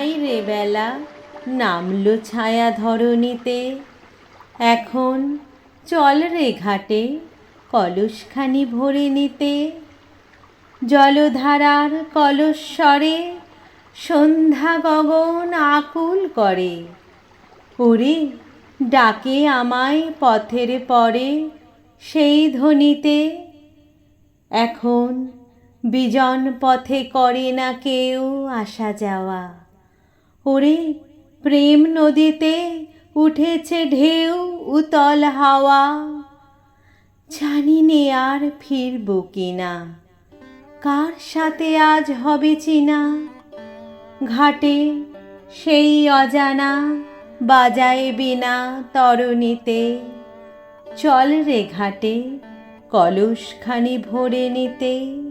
নাই রে বেলা নামলো ছায়া ধরণীতে। এখন চল রে ঘাটে কলসখানি ভরে নিতে। জলধারার কলস্বরে সন্ধ্যা গগন আকুল করে। ওরে, ডাকে আমায় পথের পরে সেই ধ্বনিতে। এখন বিজন পথে করে না কেউ আসা যাওয়া। ওরে প্রেম নদীতে উঠেছে ঢেউ, উতল হাওয়া। জানি নে আর ফিরব কিনা? কার সাথে আজ হবে চিনা? ঘাটে সেই অজানা বাজায় বিনা তরণীতে। চল রে ঘাটে কলসখানি ভরে নিতে।